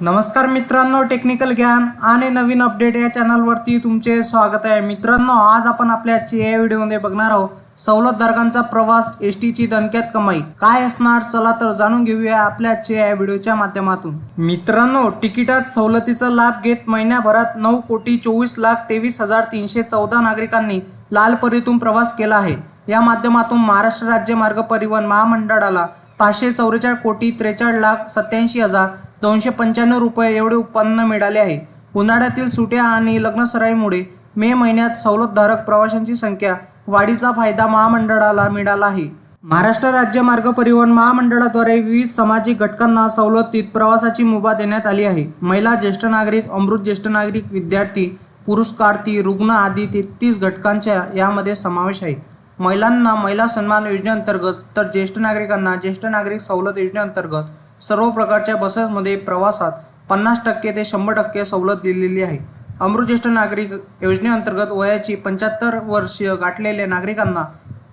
नमस्कार मित्रांनो टेक्निकल ज्ञान आणि नवीन अपडेट या चॅनलवरती तुमचे स्वागत आहे. मित्रांनो आज आपण आपल्या आजच्या या व्हिडिओमध्ये बघणार आहोत सवलत प्रवास एस टीची दणक्यात कमाई. काय असणार? चला तर जाणून घेऊया आपल्या आजच्या या व्हिडिओच्या माध्यमातून. मित्रांनो तिकिटात सवलतीचा लाभ घेत महिन्याभरात नऊ कोटी चोवीस लाख तेवीस हजार तीनशे चौदा नागरिकांनी लालपरीतून प्रवास केला आहे. या माध्यमातून महाराष्ट्र राज्य मार्ग परिवहन महामंडळाला पाचशे चौवेचाळीस कोटी त्रेचाळीस लाख सत्याऐंशी हजार दोनशे पंच्याण्णव रुपये एवढे उत्पन्न मिळाले आहे. उन्हाळ्यातील सुट्या आणि लग्नसराईमुळे मे महिन्यात सवलतधारक प्रवाशांची संख्या वाढीचा फायदा महामंडळाला मिळाला आहे. महाराष्ट्र राज्य मार्ग परिवहन महामंडळाद्वारे विविध सामाजिक घटकांना सवलतीत प्रवासाची मुभा देण्यात आली आहे. महिला ज्येष्ठ नागरिक अमृत ज्येष्ठ नागरिक विद्यार्थी पुरस्कारती रुग्ण आदी तेहतीस घटकांच्या यामध्ये समावेश आहे. महिलांना महिला सन्मान योजनेअंतर्गत तर ज्येष्ठ नागरिकांना ज्येष्ठ नागरिक सवलत योजनेअंतर्गत सर्व प्रकारच्या बसेसमध्ये प्रवासात पन्नास टक्के ते शंभर टक्के सवलत दिलेली आहे. अमृतज्येष्ठ नागरिक योजनेअंतर्गत वयाची पंच्याहत्तर वर्षीय गाठलेल्या नागरिकांना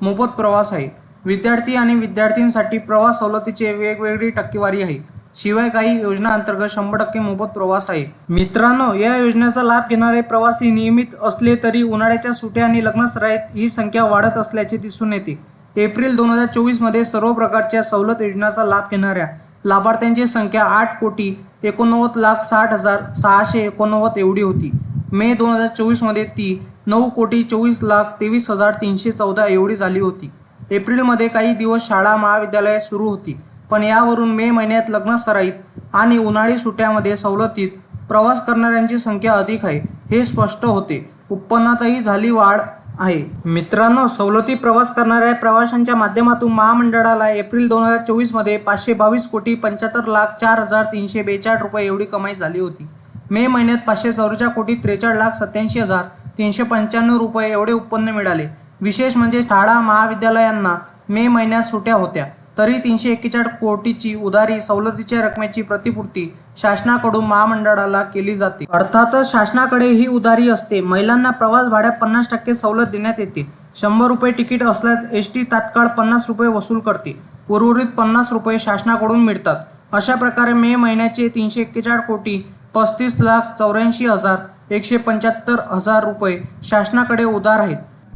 मोफत प्रवास आहे. विद्यार्थी आणि विद्यार्थ्यांसाठी प्रवास सवलतीचे वेगवेगळी टक्केवारी आहे. शिवाय काही योजना अंतर्गत शंभर टक्के मोफत प्रवास आहे. मित्रांनो या योजनेचा लाभ घेणारे प्रवासी नियमित असले तरी उन्हाळ्याच्या सुट्या आणि लग्नसराईत ही संख्या वाढत असल्याचे दिसून येते. एप्रिल दोन हजार चोवीसमध्ये सर्व प्रकारच्या सवलत योजनाचा लाभ घेणाऱ्या लाभार्थ्यांची संख्या आठ कोटी एकोणनव्वद लाख साठ हजार सहाशे एकोणनव्वद एवढी होती. मे दोन हजार चोवीसमध्ये ती नऊ कोटी चोवीस लाख तेवीस हजार तीनशे चौदा एवढी झाली होती. एप्रिलमध्ये काही दिवस शाळा महाविद्यालये सुरू होती. पण यावरून मे महिन्यात लग्नसराईत आणि उन्हाळी सुट्ट्यामध्ये सवलतीत प्रवास करणाऱ्यांची संख्या अधिक आहे हे स्पष्ट होते. उत्पन्नातही झाली वाढ आहे. मित्रांनो सवलती प्रवास करणाऱ्या प्रवाशांच्या माध्यमातून महामंडळाला एप्रिल दोन हजार चोवीसमध्ये पाचशे बावीस कोटी पंच्याहत्तर लाख चार हजार तीनशे बेचाळीस रुपये एवढी कमाई झाली होती. मे महिन्यात पाचशे चौवेचाळीस कोटी त्रेचाळीस लाख सत्याऐंशी हजार तीनशे पंच्याण्णव रुपये एवढे उत्पन्न मिळाले. विशेष म्हणजे शाळा महाविद्यालयांना मे महिन्यात सुट्या होत्या. तरी तीनशे एक्केचाळीस कोटीची उधारी सवलतीच्या रकमेची प्रतिपूर्ती शासनाकडून महामंडळाला केली जाते. अर्थातच शासनाकडे ही उधारी असते. महिलांना प्रवास भाड्यात पन्नास टक्के सवलत देण्यात येते. शंभर रुपये तिकीट असल्यास एस टी तात्काळ पन्नास रुपये वसूल करते. उर्वरित पन्नास रुपये शासनाकडून मिळतात. अशा प्रकारे मे महिन्याचे तीनशे एक्केचाळीस कोटी पस्तीस लाख चौऱ्याऐंशी हजार एकशे पंच्याहत्तर हजार रुपये शासनाकडे उधार आहेत.